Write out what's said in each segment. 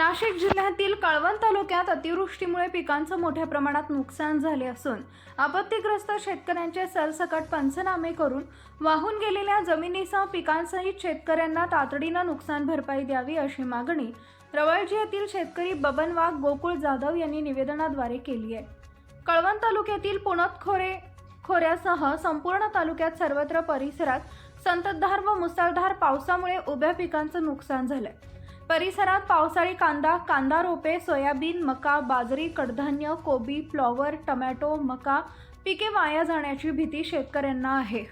नाशिक जिल्ह्यातील कळवण तालुक्यात अतिवृष्टीमुळे पिकांचं मोठ्या प्रमाणात नुकसान झाले असून आपत्तीग्रस्त शेतकऱ्यांचे सरसकट पंचनामे करून वाहून गेलेल्या जमिनीसह पिकांसहित शेतकऱ्यांना तातडीनं नुकसान भरपाई द्यावी अशी मागणी रवळजी येथील शेतकरी बबन वाघ गोकुळ जाधव यांनी निवेदनाद्वारे केली आहे. कळवण तालुक्यातील पुणत खोरे खोऱ्यासह संपूर्ण तालुक्यात सर्वत्र परिसरात संततधार व मुसळधार पावसामुळे उभ्या पिकांचं नुकसान झालंय. परिसरात पावसाळी कांदा कांदा रोपे सोयाबीन मका बाजरी कडधान्य कोबी फ्लॉवर टमॅटो मका पिके वाया जाण्याची भीती शेतकऱ्यांना आहे.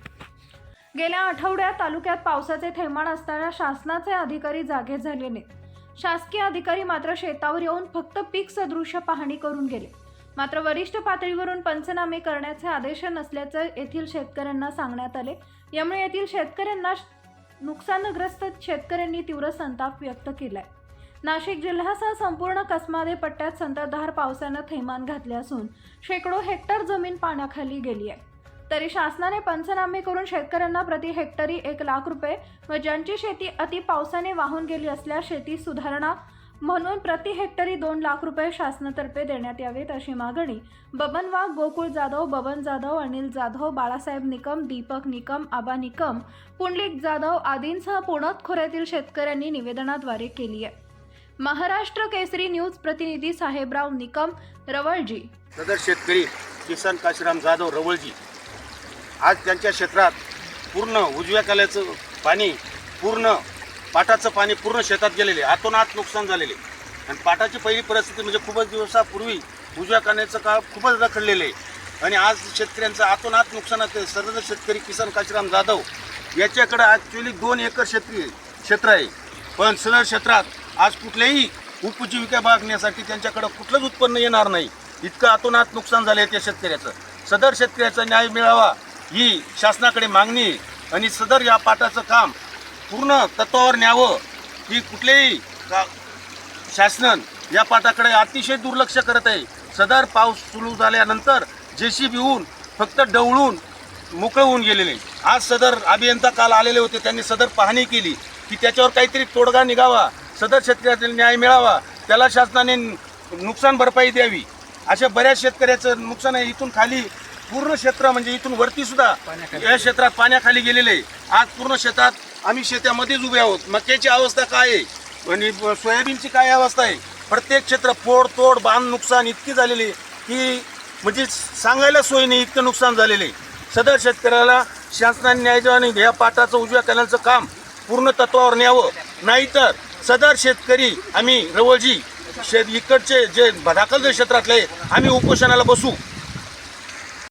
गेल्या आठवड्यात तालुक्यात पावसाचे थैमान असताना शासनाचे अधिकारी जागे झाले नाहीत शासकीय अधिकारी मात्र शेतावर येऊन फक्त पीक सदृश्य पाहणी करून गेले. मात्र वरिष्ठ पातळीवरून पंचनामे करण्याचे आदेश नसल्याचं येथील शेतकऱ्यांना सांगण्यात आले. यामुळे येथील शेतकऱ्यांना नुकसानग्रस्त शेतकऱ्यांनी तीव्र संताप व्यक्त केलाय. नाशिक जिल्ह्यासह संपूर्ण कसमादे पट्ट्यात संततधार पावसानं थैमान घातले असून शेकडो हेक्टर जमीन पाण्याखाली गेली आहे. तरी शासनाने पंचनामे करून शेतकऱ्यांना प्रति हेक्टरी एक लाख रुपये व ज्यांची शेती अति पावसाने वाहून गेली असल्यास शेती सुधारणा म्हणून प्रति हेक्टरी दोन लाख रुपये शासनातर्फे देण्यात यावेत अशी मागणी बबन वाघ गोकुळ जाधव बबन जाधव अनिल जाधव बाळासाहेब निकम दीपक निकम आबा निकम पुंडलिक जाधव आदींसह पुणत खोऱ्यातील शेतकऱ्यांनी निवेदनाद्वारे केली आहे. महाराष्ट्र केसरी न्यूज प्रतिनिधी साहेबराव निकम रवळजी. सदर शेतकरी किसन काशीराम जाधव रवळजी आज त्यांच्या क्षेत्रात पूर्ण उजव्या कल्याचं पाणी पूर्ण पाटाचं पाणी पूर्ण शेतात गेलेले आतोनात नुकसान झालेले आणि पाटाची पहिली परिस्थिती म्हणजे खूपच दिवसापूर्वी उजव्या काण्याचं काळ खूपच रखडलेलं आहे आणि आज शेतकऱ्यांचं आतोनात नुकसानात आहे. सर्व शेतकरी किसन काशीराम जाधव याच्याकडे ॲक्च्युली दोन एकर शेती क्षेत्र आहे पण सदर क्षेत्रात आज कुठल्याही उपजीविका बागण्यासाठी त्यांच्याकडं कुठलंच उत्पन्न येणार नाही इतकं आतोनात नुकसान झालं आहे त्या शेतकऱ्याचं सदर शेतकऱ्याचा न्याय मिळावा ही शासनाकडे मागणी आहे. आणि सदर या पाटाचं काम पूर्ण तत्वावर न्यावं ही कुठलेही का शासन या पाटाकडे अतिशय दुर्लक्ष करत आहे. सदर पाऊस सुरू झाल्यानंतर जे सी होऊन फक्त डवळून मोकळं होऊन गेलेले. आज सदर अभियंता काल आलेले होते. त्यांनी सदर पाहणी केली की त्याच्यावर काहीतरी तोडगा निघावा सदर शेतकऱ्यातील न्याय मिळावा त्याला शासनाने नुकसान भरपाई द्यावी. अशा बऱ्याच शेतकऱ्याचं नुकसान आहे. इथून खाली पूर्ण क्षेत्र म्हणजे इथून वरती सुद्धा या क्षेत्रात पाण्याखाली गेलेले आहे. आज पूर्ण शेतात आम्ही शेतामध्येच उभे आहोत. मक्याची अवस्था काय आहे? आणि सोयाबीनची काय अवस्था आहे? प्रत्येक क्षेत्र फोड तोड बांध नुकसान इतकी झालेली आहे की म्हणजे सांगायला सोय नाही इतकं नुकसान झालेलं आहे. सदर शेतकऱ्याला शासनाने न्याय द्यावा आणि ह्या पाटाचं उजव्या करण्याचं काम पूर्ण तत्वावर न्यावं. नाहीतर सदर शेतकरी आम्ही रवळजी शेत इकडचे जे दाखल क्षेत्रातले आम्ही उपोषणाला बसू.